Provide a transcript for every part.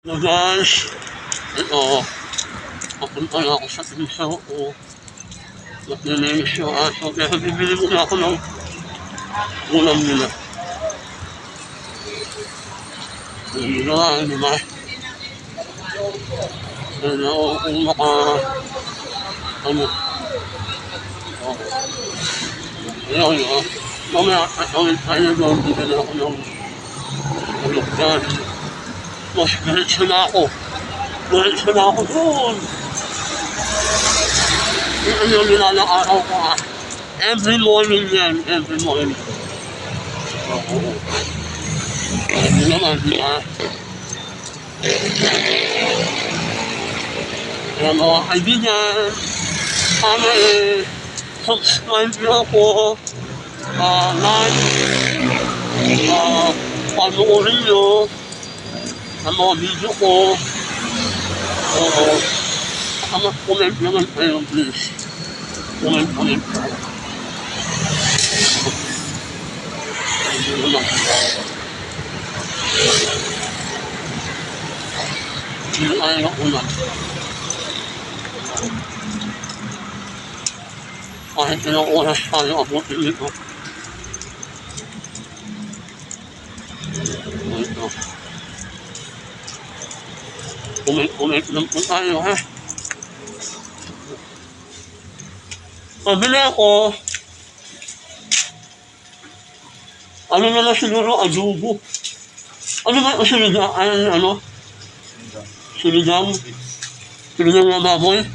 So guys, ito, papunta na ako sa pinsaw ko. At nilinis yung aso, kaya bibili muna ako ng ulam nila. Hindi na nga, di ba? Kaya ako kung maka, ano, oh. Ayun, oh. Mamaya, tayo doon, bibili ako ng, ano, dyan. Mas diretso na ako. Diretso na ako doon. Ito yung nilalakaraw ko ah. Every morning yan, every morning. Oo. Hindi naman, di ba? Kaya mga kaibigan, sana eh, subscribe niyo ako, ah, like, ah, panoorin niyo, ang mga video ko. Oo. Saka mag-comment naman kayo, please. Comment, comment po. Hindi naman. Hindi ayaw ko na. Kahit ilang oras tayo abutin nito. Ito. Comment-comment lang po tayo, ha? Pabili ako. Ano na lang siguro, adobo. Ano ba yung sinigang? Ano, ano? Sinigang? Sinigang na baboy?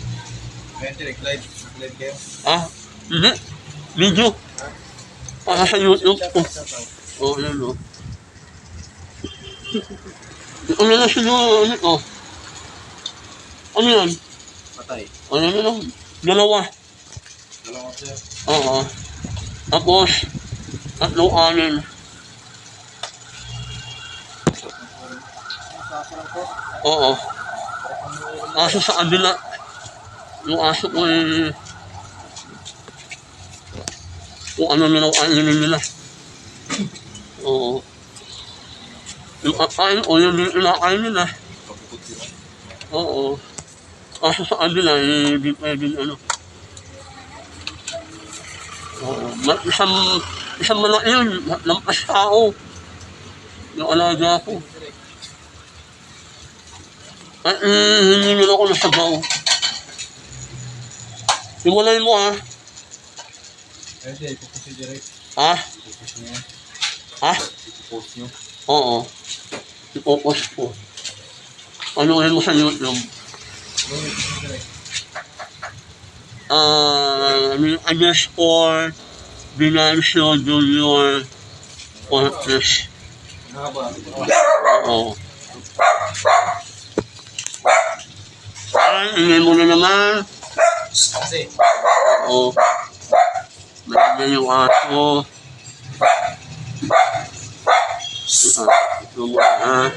Ah, hindi. Video. Para sa YouTube ko. Oo, oh, yun, oh. Ano na siguro, ano, oh. Ano yan? Patay. Ano lang? Dalawa. Dalawa sir. Oo. Tapos, tatlong anin. Oo. Kaso sa kabila, yung aso ko eh, kung ano nila kainin nila. Oo. Yung kakain o yung nila. Kapukot sila. Oo. Kaso sa kabila, eh, di pwedeng ano. Oo. Ma- isang, isang malaki yun, lampas tao. Yung alaga ko. At eh, hindi nila ako nasabaw. Hiwalay mo ha. Ngayon, sir, ipupus nyo direct. Ha? Ipupus nyo yan. Ha? Ipupus nyo. Oo. Ipopos ko. Ano mo sa YouTube? Uh, underscore Binancio Junior haba. Oo. Ay, ingay mo na naman. Oo. Maganda yung aso. Ah, ito mo na.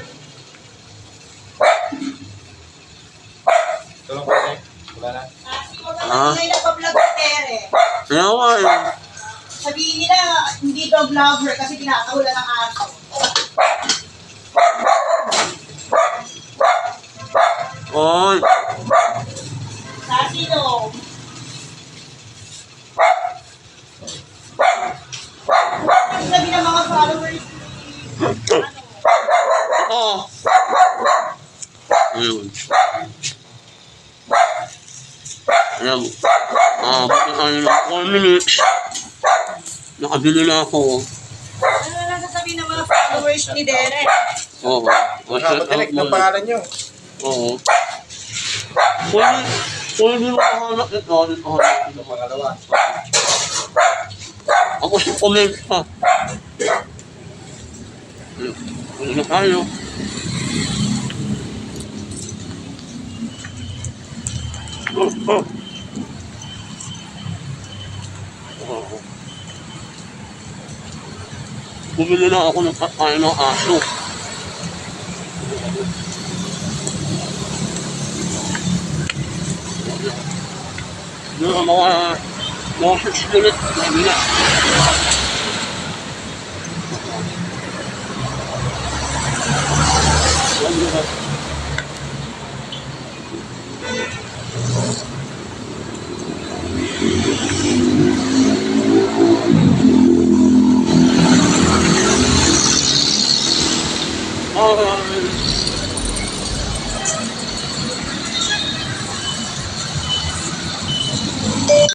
ito lang po sir. Wala na. Ah. Si Tere. Kaya nga eh. Sabihin nila, hindi daw vlogger kasi tinatahulan ng aso. Oy. Sabi no, ang sabi ng mga followers ni, ano, Oo. Ayun. Ayan. Ah, bakit tayo ng 4 minutes? Nakabili na ako. ano na lang sasabihin ng mga followers ni Derek? Oo. Ang haba direct ng pangalan nyo. Oo. Pwede, pwede mo mahanap ito. Ito, Ito pangalawa. Ako si comment pa. Ano na tayo? Oh, oh. Bumili na ako ng pagkain ng aso. Yung mga mga sisilit, hindi na. Ano ba? oh.